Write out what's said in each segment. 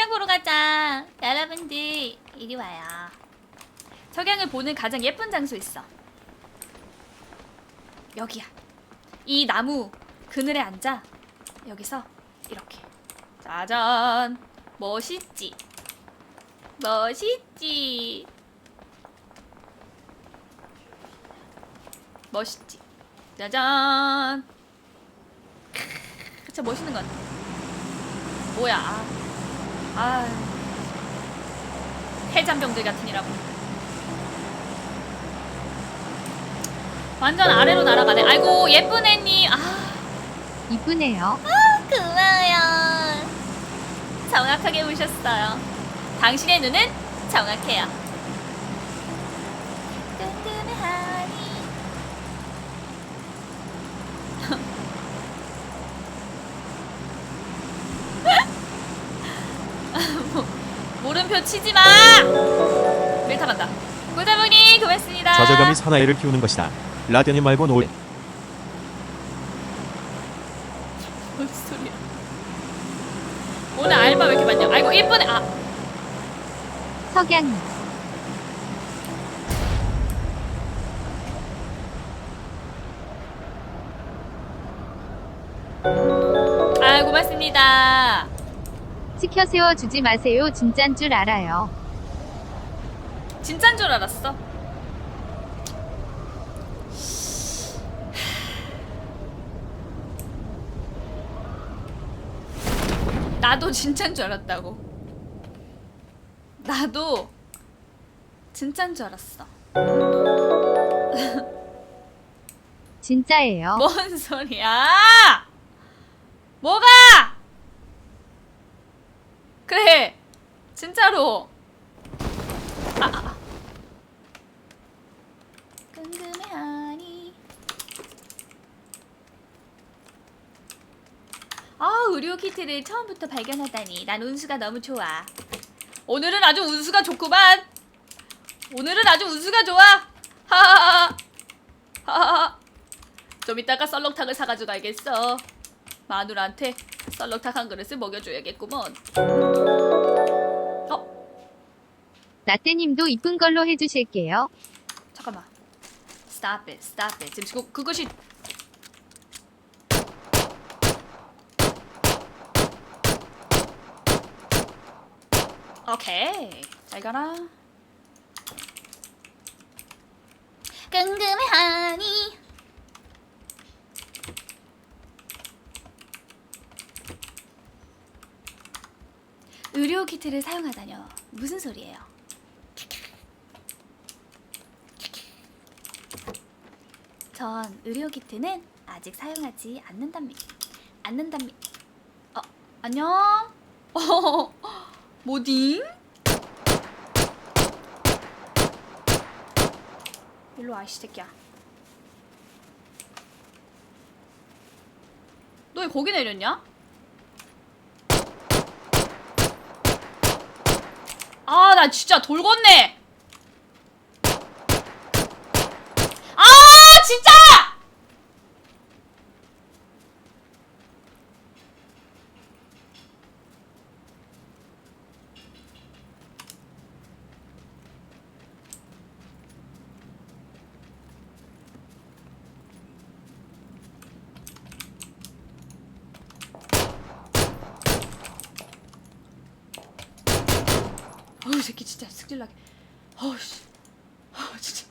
석양 보러 가자. 여러분들 이리 와요. 석양을 보는 가장 예쁜 장소 있어. 여기야. 이 나무 그늘에 앉아. 여기서 이렇게. 짜잔. 멋있지. 멋있지. 멋있지. 짜잔. 크, 진짜 멋있는 것 같아. 뭐야? 아, 아. 해잔병들 같으니라고. 완전 아래로 날아가네. 아이고 예쁜 애님. 아 이쁘네요. 고마워요. 정확하게 보셨어요. 당신의 눈은 정확해요. 뜬금하니. 뭐, 물음표 치지 마. 밀타 간다. 꿀자분이 고맙습니다. 좌절감이 사나이를 키우는 것이다. 라디오님 말고 노 뭔 소리야? 오늘 알바 왜 이렇게 많냐? 아이고 이쁘네. 아 석양이. 치켜 세워 주지 마세요. 진짠 줄 알아요. 진짠 줄 알았어. 나도 진짠 줄 알았다고. 나도 진짠 줄 알았어. 진짜예요. 뭔 소리야? 뭐가? 그래, 진짜로. 아, 아, 아. 궁금해하니. 아, 의료 키트를 처음부터 발견하다니. 난 운수가 너무 좋아. 오늘은 아주 운수가 좋구만. 오늘은 아주 운수가 좋아. 하하하. 하하하. 좀 이따가 썰렁탕을 사가지고 가야겠어. 마누라한테 썰렁탕 한 그릇을 먹여줘야겠구먼. 어, 라떼님도 이쁜 걸로 해주실게요. 잠깐만. Stop it, stop it. 지금 그, 그것이 오케이. 잘 가라. 궁금해하니. 의료 키트를 사용하다뇨. 무슨 소리예요? 전 의료 키트는 아직 사용하지 않는답니다. 않는답니다. 어, 안녕? 어, 뭐딩? 일로 와, 이 새끼야. 너 왜 거기 내렸냐? 아, 나 진짜 돌겄네! 아, 진짜! 어우 이 새끼 진짜 승질나게 어우 씨 아우 진짜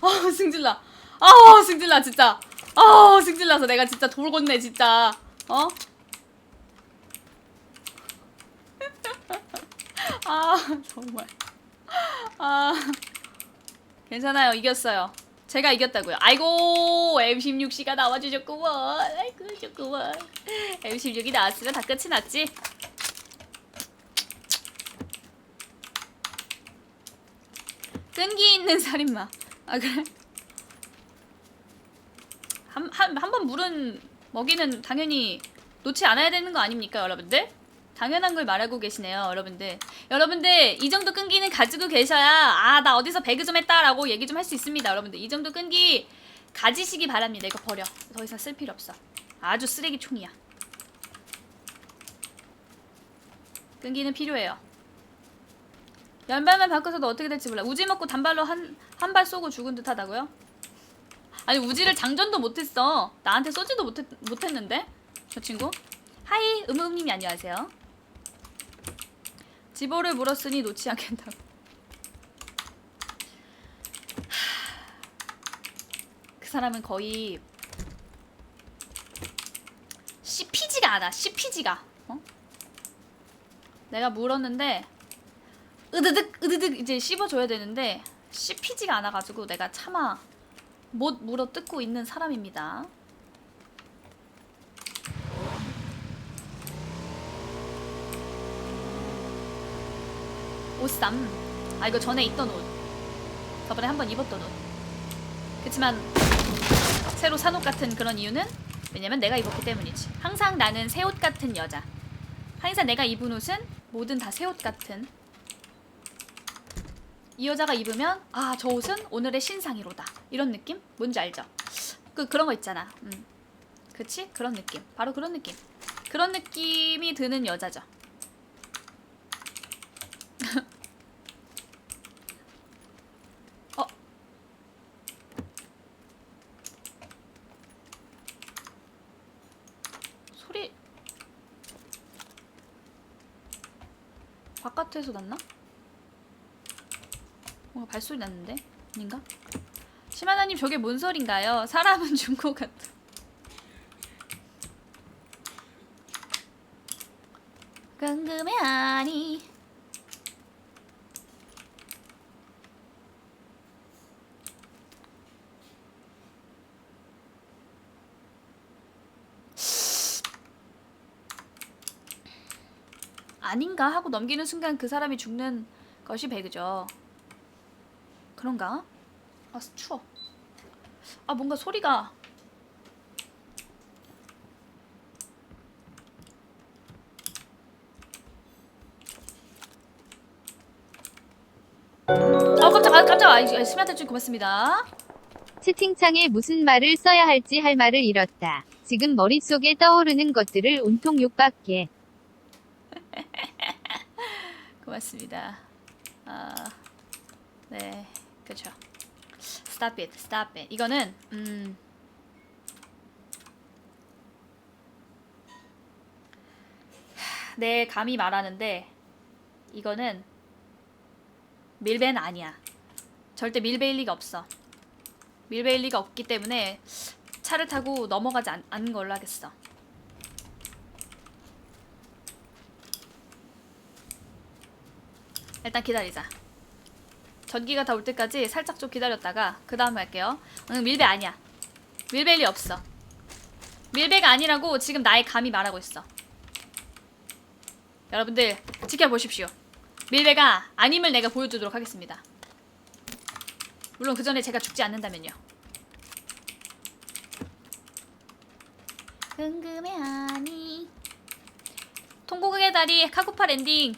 아우 승질나 아우 승질 나 진짜. 아우 승질나서 내가 진짜 돌겄네 진짜. 어? 아 정말. 아 괜찮아요. 이겼어요. 제가 이겼다고요. 아이고 M16C가 나와주셨구먼. 아이고 좋구먼. M16이 나왔으면 다 끝이 났지. 끈기 있는 살인마. 아 그래? 한한한번 물은 먹이는 당연히 놓지 않아야 되는 거 아닙니까, 여러분들? 당연한 걸 말하고 계시네요, 여러분들. 여러분들 이 정도 끈기는 가지고 계셔야 아 나 어디서 배그 좀 했다라고 얘기 좀 할 수 있습니다, 여러분들. 이 정도 끈기 가지시기 바랍니다. 이거 버려. 더 이상 쓸 필요 없어. 아주 쓰레기 총이야. 끈기는 필요해요. 연발만 바꿔서도 어떻게 될지 몰라. 우지 먹고 단발로 한 한 발 쏘고 죽은 듯 하다고요? 아니 우지를 장전도 못했어. 나한테 쏘지도 못했 못했는데 저 친구. 하이 음음님이 안녕하세요. 지보를 물었으니 놓지 않겠다고. 하, 그 사람은 거의 씹히지가 않아. 씹히지가. 어? 내가 물었는데 으드득 으드득 이제 씹어줘야 되는데 씹히지가 않아가지고 내가 차마 못 물어 뜯고 있는 사람입니다. 옷쌈. 아 이거 전에 있던 옷. 저번에 한번 입었던 옷. 그치만 새로 산 옷 같은 그런 이유는 왜냐면 내가 입었기 때문이지. 항상 나는 새 옷 같은 여자. 항상 내가 입은 옷은 뭐든 다 새 옷 같은. 이 여자가 입으면 아 저 옷은 오늘의 신상이로다. 이런 느낌? 뭔지 알죠? 그 그런 거 있잖아. 음. 그치? 그런 느낌. 바로 그런 느낌. 그런 느낌이 드는 여자죠. 어. 소리 바깥에서 났나? 뭔가 발소리 났는데? 아닌가? 시마나님 저게 뭔 소린가요? 사람은 중고 같아. 궁금해하니 아닌가 하고 넘기는 순간 그 사람이 죽는 것이 배그죠. 그런가? 아 추워. 아 뭔가 소리가 아 깜짝 아 깜짝 아 스마트 좀 고맙습니다. 채팅창에 무슨 말을 써야 할지 할 말을 잃었다. 지금 머릿속에 떠오르는 것들을 온통 욕밖에. 고맙습니다. 아, 네, 그렇죠. Stop it, stop it. 이거는 음. 하, 내 감이 말하는데 이거는 밀배는 아니야. 절대 밀배일 리가 없어. 밀배일 리가 없기 때문에 차를 타고 넘어가지 않, 않는 걸로 하겠어. 일단 기다리자. 전기가 다 올 때까지 살짝 좀 기다렸다가 그 다음 할게요. 응, 밀배 아니야. 밀배일 리 없어. 밀배가 아니라고 지금 나의 감이 말하고 있어. 여러분들 지켜보십시오. 밀배가 아님을 내가 보여주도록 하겠습니다. 물론 그 전에 제가 죽지 않는다면요. 궁금해 하니 통곡의 다리 카구파 랜딩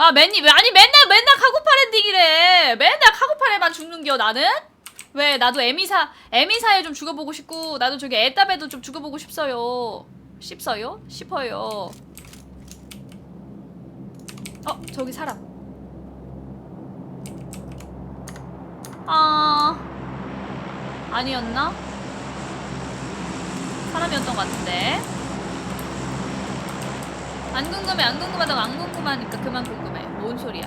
아왜 아니 맨날 맨날 카고팔 엔딩이래. 맨날 카고팔에만 죽는겨 나는? 왜 나도 에미사 에미사에 좀 죽어보고 싶고 나도 저기 애답에도 좀 죽어보고 싶어요. 싶어요? 싶어요. 어 저기 사람. 아 아니었나? 사람이었던 것 같은데 안 궁금해 안 궁금하다고 안 궁금하니까 그만 궁금해. 뭔 소리야?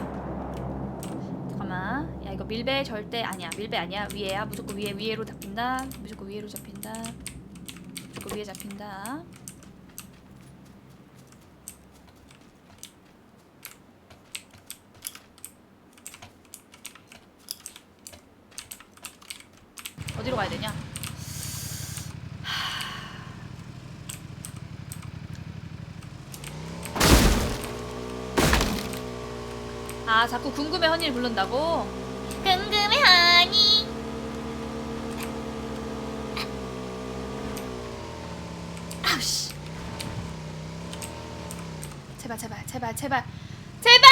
잠깐만. 야 이거 밀배 절대 아니야. 밀배 아니야. 위에야. 무조건 위에 위에로 잡힌다. 무조건 위에로 잡힌다. 무조건 위에 잡힌다. 어디로 가야 되냐 아 자꾸 궁금해 허니를 부른다고? 궁금해 허니. 아우씨. 제발 제발 제발 제발. 제발!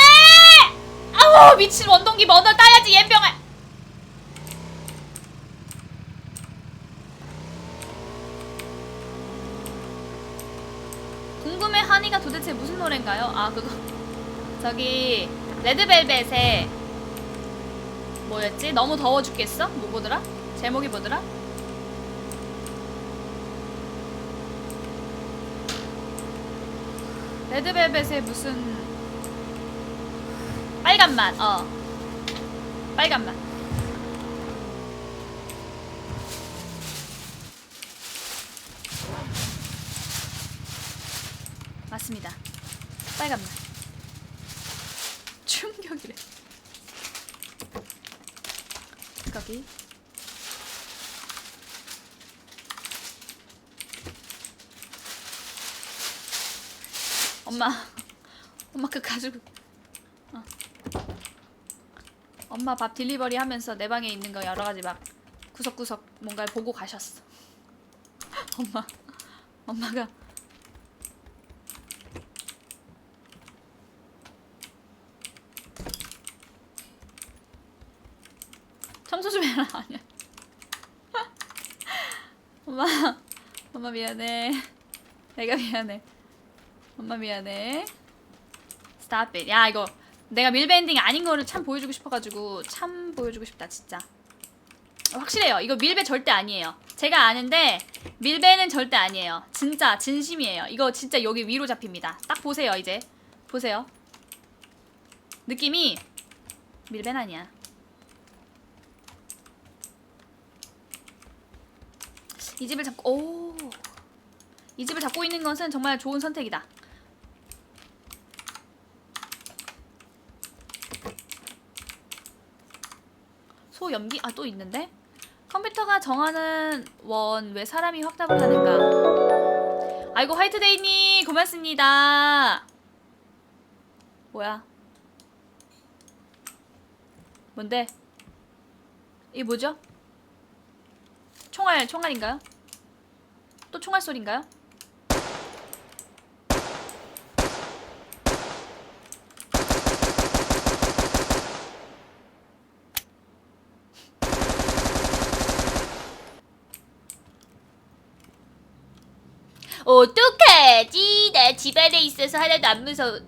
아우 미친 원동기 먼저 따야지 옌병아 궁금해 하니가 도대체 무슨 노래인가요? 아 그거. 저기 레드벨벳의 뭐였지? 너무 더워 죽겠어? 뭐 뭐더라? 제목이 뭐더라? 레드벨벳의 무슨 빨간 맛, 어 빨간 맛. 맞습니다. 빨간 맛. 충격이래. 거기. 엄마, 엄마 그 가지고. 어. 엄마 밥 딜리버리 하면서 내 방에 있는 거 여러 가지 막 구석구석 뭔가를 보고 가셨어. 엄마, 엄마가 청소 좀 해라 아니야. 엄마, 엄마 미안해. 내가 미안해. 엄마 미안해. Stop it. 야 이거 내가 밀밴딩 아닌 거를 참 보여주고 싶어가지고 참 보여주고 싶다 진짜. 확실해요. 이거 밀배 절대 아니에요. 제가 아는데 밀배는 절대 아니에요. 진짜 진심이에요. 이거 진짜 여기 위로 잡힙니다. 딱 보세요 이제. 보세요. 느낌이 밀배는 아니야. 이 집을 잡고 오. 이 집을 잡고 있는 것은 정말 좋은 선택이다. 소염기 아 또 있는데 컴퓨터가 정하는 원 왜 사람이 확답을 하는가? 아이고 화이트데이님 고맙습니다. 뭐야? 뭔데? 이게 뭐죠? 총알 총알인가요? 또 총알 소리인가요? 어떡하지? 나 집안에 있어서 하나도 안 무서워.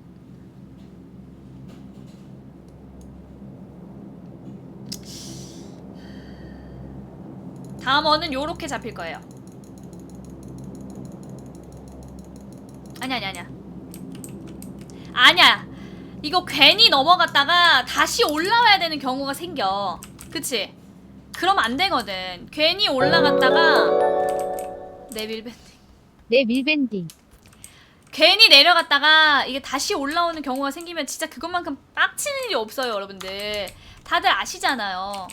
다음 원은 요렇게 잡힐 거예요. 아니 아니 아니야. 아니야. 이거 괜히 넘어갔다가 다시 올라와야 되는 경우가 생겨. 그치? 그럼 안 되거든. 괜히 올라갔다가 내 밀밴 내 밀밴딩. 괜히 내려갔다가 이게 다시 올라오는 경우가 생기면 진짜 그것만큼 빡치는 일이 없어요, 여러분들. 다들 아시잖아요.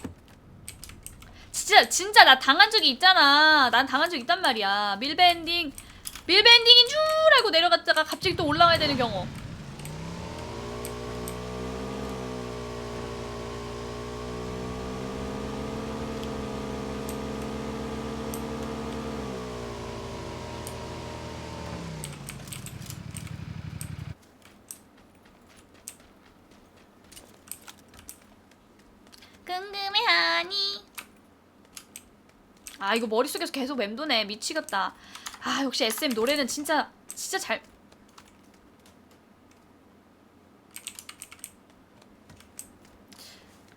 진짜 진짜 나 당한 적이 있잖아. 난 당한 적 있단 말이야. 밀밴딩 밀밴딩인 줄 알고 내려갔다가 갑자기 또 올라와야 되는 경우. 궁금해하니? 아 이거 머릿속에서 계속 맴도네. 미치겠다. 아 역시 SM 노래는 진짜 진짜 잘.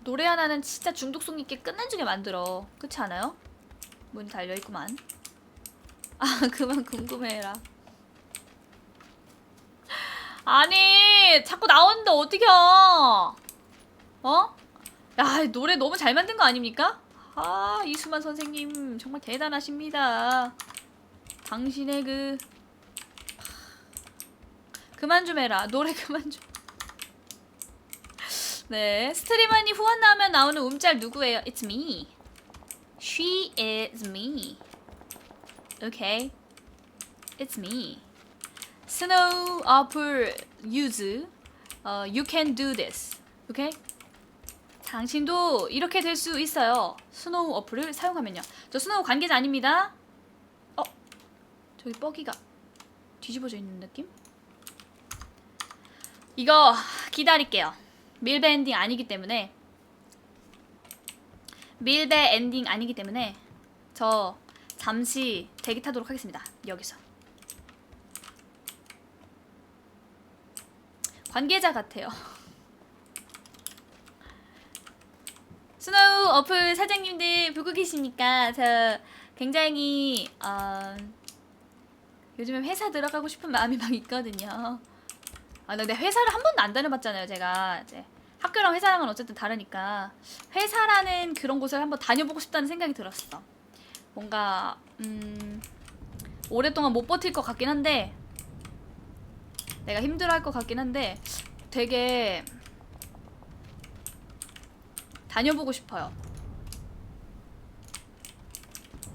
노래 하나는 진짜 중독성 있게 끝내주게 만들어. 그렇지 않아요? 문 달려있구만. 아 그만 궁금해해라. 아니 자꾸 나오는데 어떡해. 어? 야 노래 너무 잘 만든 거 아닙니까? 아 이수만 선생님 정말 대단하십니다. 당신의 그 그만 좀 해라 노래 그만 좀. 네 스트리머니 후원 나오면 나오는 움짤 누구예요? It's me. She is me. Okay. It's me. Snow Apple use. 어, you can do this. Okay? 당신도 이렇게 될 수 있어요. 스노우 어플을 사용하면요. 저 스노우 관계자 아닙니다. 어? 저기 뻐기가 뒤집어져 있는 느낌? 이거 기다릴게요. 밀배 엔딩 아니기 때문에 밀배 엔딩 아니기 때문에 저 잠시 대기 타도록 하겠습니다. 여기서. 관계자 같아요. 스노우 어플 사장님들 보고 계십니까? 저 굉장히 어, 요즘에 회사 들어가고 싶은 마음이 막 있거든요. 아, 근데 회사를 한 번도 안 다녀봤잖아요, 제가. 이제 학교랑 회사랑은 어쨌든 다르니까 회사라는 그런 곳을 한번 다녀보고 싶다는 생각이 들었어. 뭔가 음, 오랫동안 못 버틸 것 같긴 한데 내가 힘들어할 것 같긴 한데 되게 다녀보고 싶어요.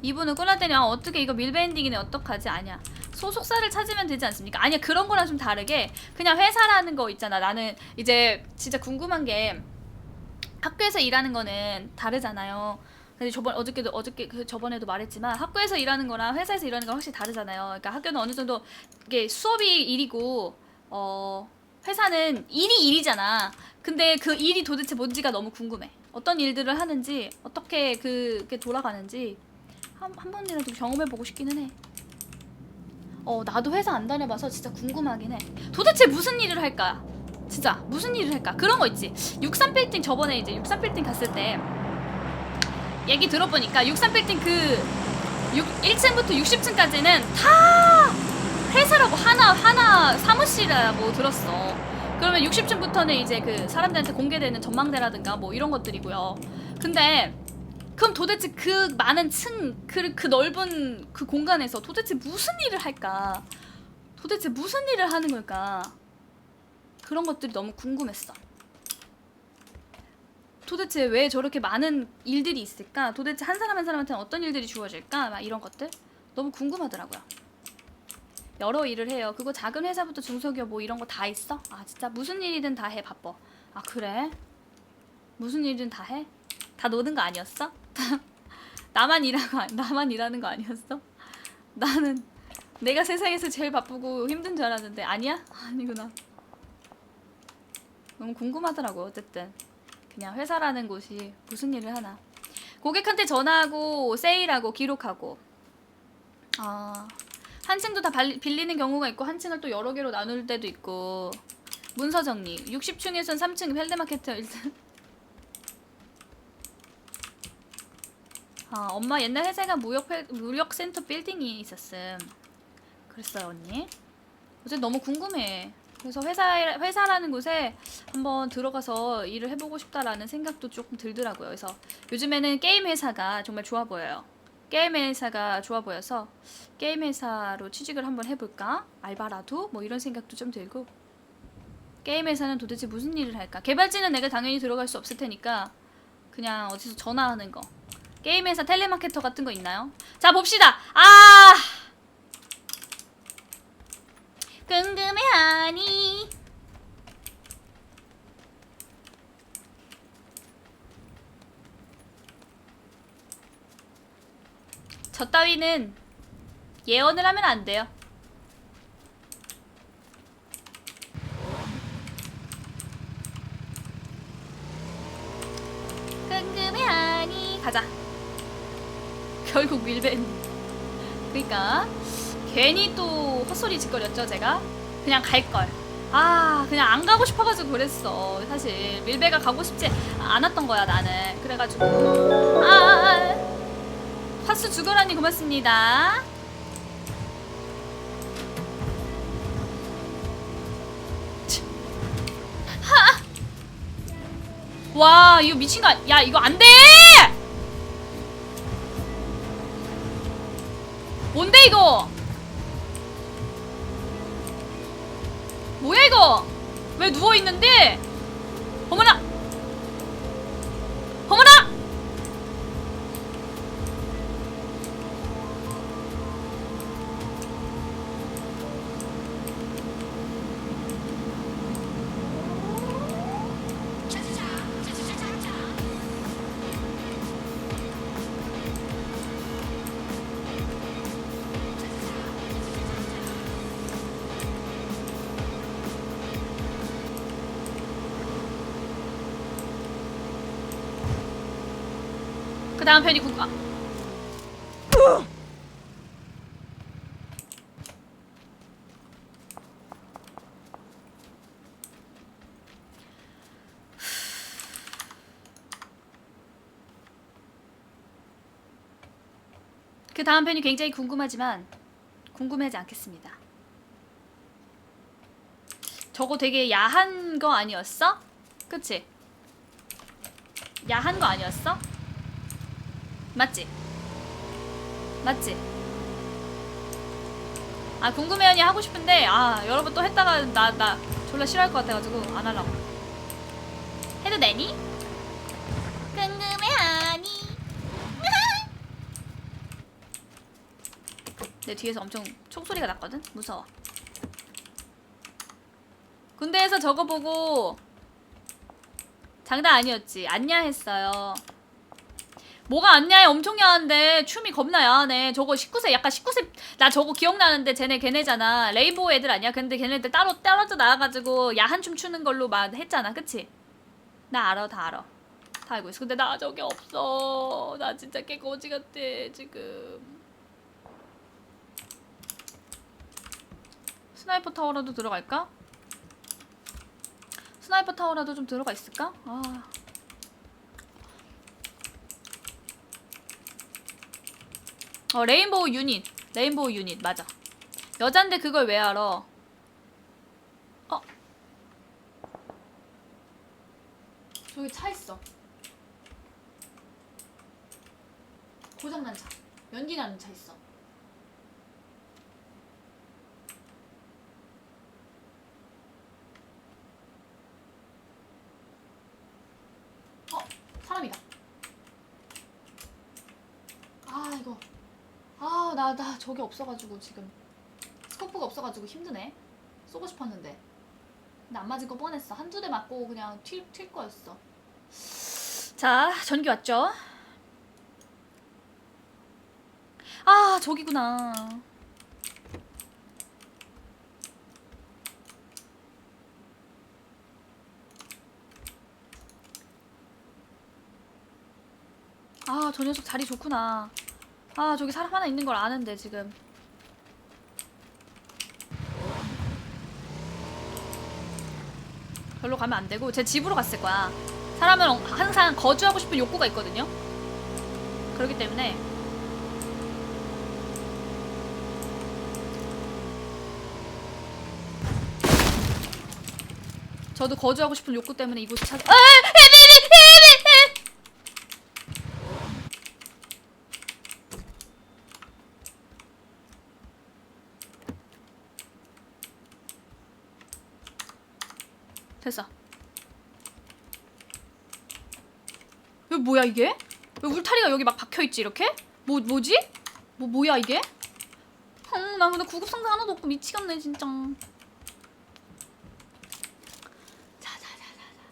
이분은 꼬라대니 아, 어떻게 이거 밀밴딩이네 어떡하지? 아니야. 소속사를 찾으면 되지 않습니까? 아니야 그런 거랑 좀 다르게 그냥 회사라는 거 있잖아. 나는 이제 진짜 궁금한 게 학교에서 일하는 거는 다르잖아요. 근데 저번 어저께도 어저께 그 저번에도 말했지만 학교에서 일하는 거랑 회사에서 일하는 거 확실히 다르잖아요. 그러니까 학교는 어느 정도 이게 수업이 일이고 어 회사는 일이 일이잖아. 근데 그 일이 도대체 뭔지가 너무 궁금해 어떤 일들을 하는지 어떻게 그게 돌아가는지 한, 한 번이라도 경험해보고 싶기는 해. 어, 나도 회사 안 다녀봐서 진짜 궁금하긴 해. 도대체 무슨 일을 할까? 진짜 무슨 일을 할까? 그런 거 있지. 63 빌딩 저번에 이제 63 빌딩 갔을 때 얘기 들어보니까 63 빌딩 그 6, 1층부터 60층까지는 다 회사라고 하나 하나 사무실이라고 들었어. 그러면 60층부터는 이제 그 사람들한테 공개되는 전망대라든가 뭐 이런 것들이고요. 근데 그럼 도대체 그 많은 층, 그, 그 넓은 그 공간에서 도대체 무슨 일을 할까? 도대체 무슨 일을 하는 걸까? 그런 것들이 너무 궁금했어. 도대체 왜 저렇게 많은 일들이 있을까? 도대체 한 사람 한 사람한테는 어떤 일들이 주어질까? 막 이런 것들 너무 궁금하더라고요. 여러 일을 해요. 그거 작은 회사부터 중소기업 뭐 이런 거 다 있어? 아 진짜 무슨 일이든 다 해 바빠. 아 그래? 무슨 일이든 다 해? 다 노는 거 아니었어? 나만 일하고 아- 나만 일하는 거 아니었어? 나는 내가 세상에서 제일 바쁘고 힘든 줄 알았는데 아니야? 아니구나. 너무 궁금하더라고 어쨌든 그냥 회사라는 곳이 무슨 일을 하나 고객한테 전화하고 세일하고 기록하고 아 한 층도 다 발리- 빌리는 경우가 있고 한 층을 또 여러 개로 나눌 때도 있고 문서 정리 60층에선 3층 헬드마케트 일단 아, 엄마 옛날 회사가 무역 회- 무역 센터 빌딩이 있었음. 그랬어요, 언니. 어제 너무 궁금해. 그래서 회사 회사라는 곳에 한번 들어가서 일을 해보고 싶다라는 생각도 조금 들더라고요. 그래서 요즘에는 게임 회사가 정말 좋아 보여요. 게임 회사가 좋아 보여서 게임 회사로 취직을 한번 해볼까? 알바라도 뭐 이런 생각도 좀 들고. 게임 회사는 도대체 무슨 일을 할까? 개발진은 내가 당연히 들어갈 수 없을 테니까 그냥 어디서 전화하는 거. 게임 회사 텔레마케터 같은 거 있나요? 자 봅시다. 아 궁금해하니 저 따위는 예언을 하면 안 돼요. 궁금해하니 가자. 결국 밀벤. 그러니까 괜히 또 헛소리 짓거렸죠 제가. 그냥 갈 걸. 아 그냥 안 가고 싶어가지고 그랬어. 사실 밀베가 가고 싶지 않았던 거야 나는. 그래가지고 아, 아, 아. 화수 죽어라니 고맙습니다. 와 이거 미친 거 야 이거 안 돼! 뭔데 이거? 뭐야 이거? 왜 누워 있는데? 어머나! 다음 편이 국. 아. 그 다음 편이 굉장히 궁금하지만 궁금하지 않겠습니다. 저거 되게 야한 거 아니었어? 그치? 야한 거 아니었어? 맞지? 맞지? 아 궁금해하니 하고 싶은데 아 여러분 또 했다가 나나 졸라 싫어할 것 같아가지고 안 하려고 해도 되니? 궁금해하니 내 뒤에서 엄청 총소리가 났거든? 무서워 군대에서 저거 보고 장난 아니었지 안냐 했어요 뭐가 안냐해 엄청 야한데 춤이 겁나 야하네. 저거 19세 약간 19세 나 저거 기억나는데 쟤네 걔네잖아. 레이보우 애들 아니야? 근데 걔네들 따로 떨어져 나와가지고 야한 춤 추는 걸로 막 했잖아. 그치? 나 알아 다 알아. 다 알고 있어. 근데 나 저게 없어. 나 진짜 깨거지 같아 지금. 스나이퍼 타워라도 들어갈까? 스나이퍼 타워라도 좀 들어가 있을까? 아 어 레인보우 유닛. 레인보우 유닛 맞아. 여잔데 그걸 왜 알아? 어? 저기 차 있어. 고장난 차. 연기 나는 차 있어. 어 사람이다 아 이거 아, 나, 나 저기 없어가지고 지금 스코프가 없어가지고 힘드네. 쏘고 싶었는데. 근데 안 맞은 거 뻔했어. 한두 대 맞고 그냥 튈, 튈 거였어. 자, 전기 왔죠? 아, 저기구나. 아, 저 녀석 자리 좋구나. 아 저기 사람 하나 있는 걸 아는데 지금. 별로 가면 안 되고 제 집으로 갔을 거야. 사람은 항상 거주하고 싶은 욕구가 있거든요. 그렇기 때문에. 저도 거주하고 싶은 욕구 때문에 이곳을 찾아! 아! 됐어. 이거 뭐야 이게? 왜 울타리가 여기 막 박혀 있지 이렇게? 뭐 뭐지? 뭐 뭐야 이게? 응, 나 근데 구급 상자 하나도 없고 미치겠네 진짜. 자자자자자.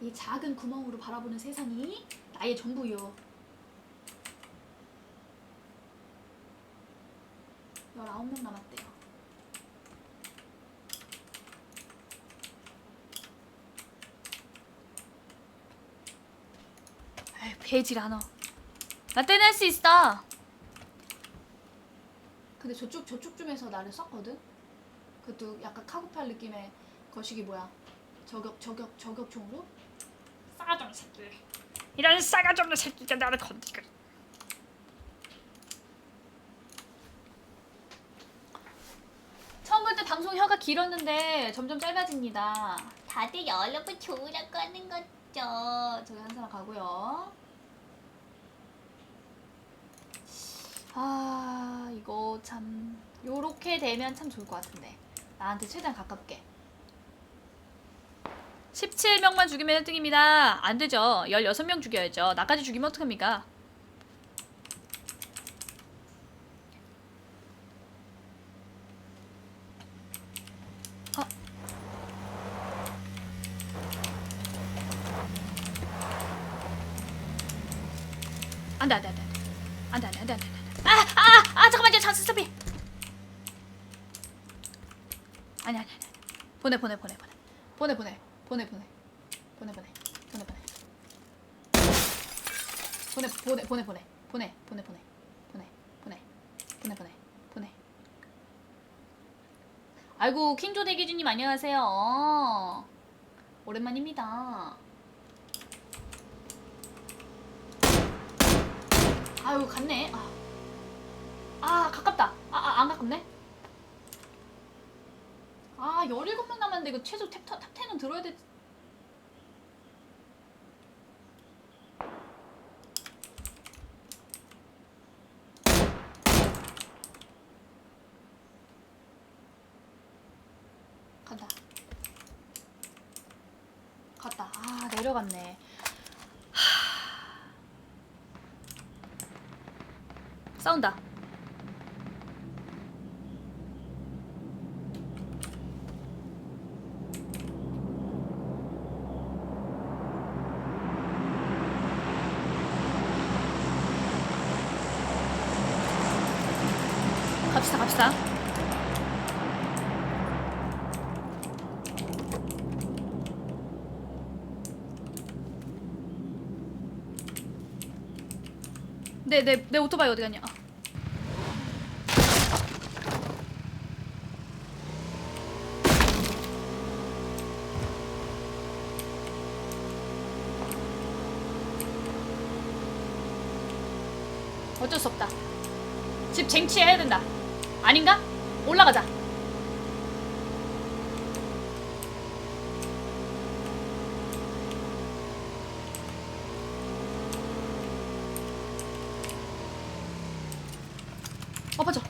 이 작은 구멍으로 바라보는 세상이 나의 전부요. 19명 남았대요. 에이, 배질 않아. 나 떼낼 수 있어. 근데 저쪽 저쪽 쯤에서 나를 쐈거든. 그것도 약간 카구팔 느낌의 거시기 뭐야? 저격 저격 저격 총으로? 싸가지 없는 새끼. 이런 싸가지 없는 새끼가 나를 건드리고. 처음 볼 때 방송 혀가 길었는데 점점 짧아집니다. 다들 여러분 좋으라고 하는 거죠. 저기 한 사람 가고요. 아 이거 참 요렇게 되면 참 좋을 것 같은데. 나한테 최대한 가깝게. 17명만 죽이면 1등입니다. 안 되죠. 16명 죽여야죠. 나까지 죽이면 어떡합니까? 어. 안돼 안돼 안돼. 안돼 안돼 안돼 안돼 아아아 잠깐만요. 잠깐 스톱이. 아니 아니 아니. 보내 보내 보내 보내. 보내 보내. 보내 보내. 보내 보내. 보내 보내. 보내 보내 보내 보내. 보내 보내 보내. 보내 보내. 보내 보내. 보내. 아이고 킹조 대기주님 안녕하세요. 오랜만입니다. 아유 갔네. 아. 아 가깝다. 아 안 가깝네. 아 17명 남았는데 이거 최소 탑, 탑 10은 들어야 돼. 간다. 갔다. 아 내려갔네. 하... 싸운다 갑시다. 내 오토바이 어디 갔냐? 아. 어쩔 수 없다. 집 쟁취해야 된다. 아닌가? 올라가자. 엎어져.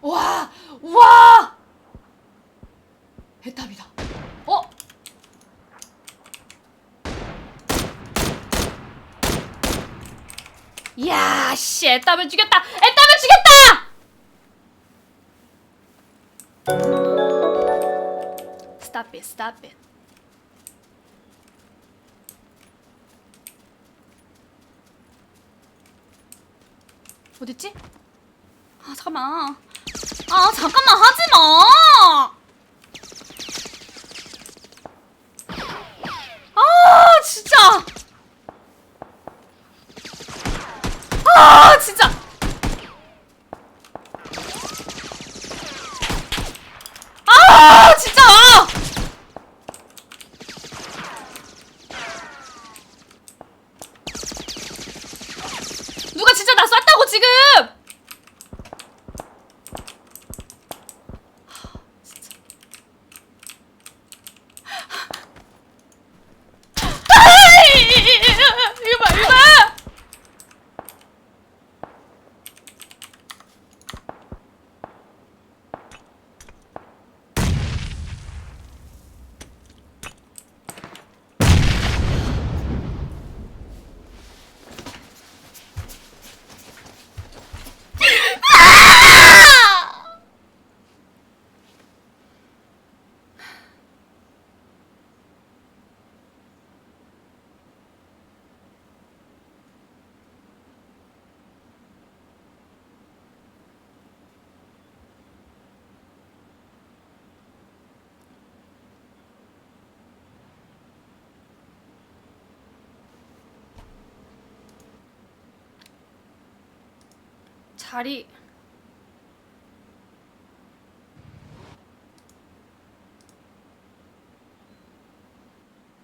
와! 와! 해답이다. 어? 이야, 씨, 애답을 죽였다! 애답을 죽였다! Stop it. 어딨지? 아, 잠깐만. 아, 잠깐만, 하지 마! 아, 진짜! 아 진짜 아 진짜 누가 진짜 나 쐈다고 지금 아이, 이거 봐 이거 봐 자리